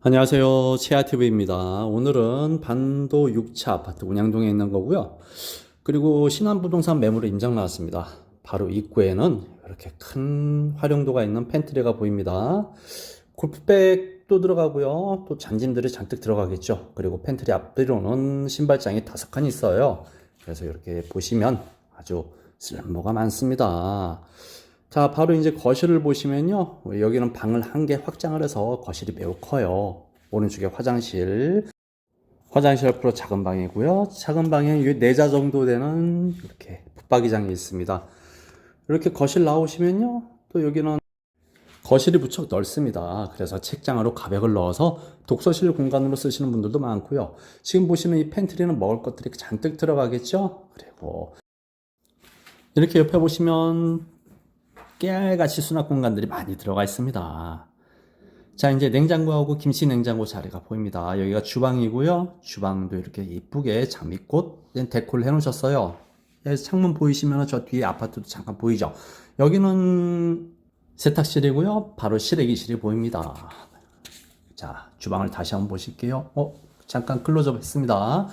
안녕하세요. 치아TV입니다. 오늘은 반도 6차 아파트 운양동에 있는 거고요. 그리고 신한부동산 매물에 임장 나왔습니다. 바로 입구에는 이렇게 큰 활용도가 있는 팬트리가 보입니다. 골프백도 들어가고요. 또 잔짐들이 잔뜩 들어가겠죠. 그리고 팬트리 앞뒤로는 신발장이 다섯 칸 있어요. 그래서 이렇게 보시면 아주 쓸모가 많습니다. 자, 바로 이제 거실을 보시면요. 여기는 방을 한 개 확장을 해서 거실이 매우 커요. 오른쪽에 화장실. 화장실 앞으로 작은 방이고요. 작은 방에 4자 정도 되는 이렇게 붙박이장이 있습니다. 이렇게 거실 나오시면요. 또 여기는 거실이 무척 넓습니다. 그래서 책장으로 가벽을 넣어서 독서실 공간으로 쓰시는 분들도 많고요. 지금 보시는 이 팬트리는 먹을 것들이 잔뜩 들어가겠죠? 그리고 이렇게 옆에 보시면 깨알같이 수납 공간들이 많이 들어가 있습니다. 자, 이제 냉장고하고 김치 냉장고 자리가 보입니다. 여기가 주방이고요. 주방도 이렇게 이쁘게 장미꽃 데코를 해 놓으셨어요. 여기서 창문 보이시면 저 뒤에 아파트도 잠깐 보이죠? 여기는 세탁실이고요. 바로 실외기실이 보입니다. 자, 주방을 다시 한번 보실게요. 어, 잠깐 클로즈업 했습니다.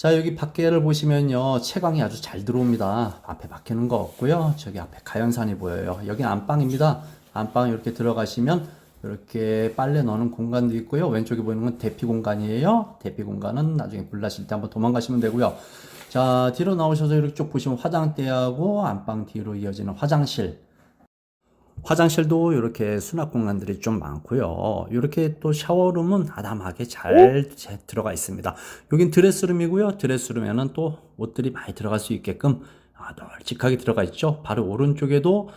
자, 여기 밖에를 보시면요. 채광이 아주 잘 들어옵니다. 앞에 막히는 거 없고요. 저기 앞에 가연산이 보여요. 여기 안방입니다. 안방 이렇게 들어가시면 이렇게 빨래 넣는 공간도 있고요. 왼쪽에 보이는 건 대피 공간이에요. 대피 공간은 나중에 불 나실 때 한번 도망가시면 되고요. 자, 뒤로 나오셔서 이렇게 쭉 보시면 화장대하고 안방 뒤로 이어지는 화장실. 화장실도 이렇게 수납 공간들이 좀 많고요. 이렇게 또 샤워룸은 아담하게 잘 제- 들어가 있습니다. 여긴 드레스룸이고요. 드레스룸에는 또 옷들이 많이 들어갈 수 있게끔 아, 널찍하게 들어가 있죠. 바로 오른쪽에도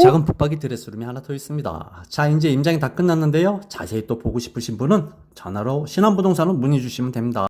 작은 붙박이 드레스룸이 하나 더 있습니다. 자, 이제 임장이 다 끝났는데요. 자세히 또 보고 싶으신 분은 전화로 신한부동산으로 문의 주시면 됩니다.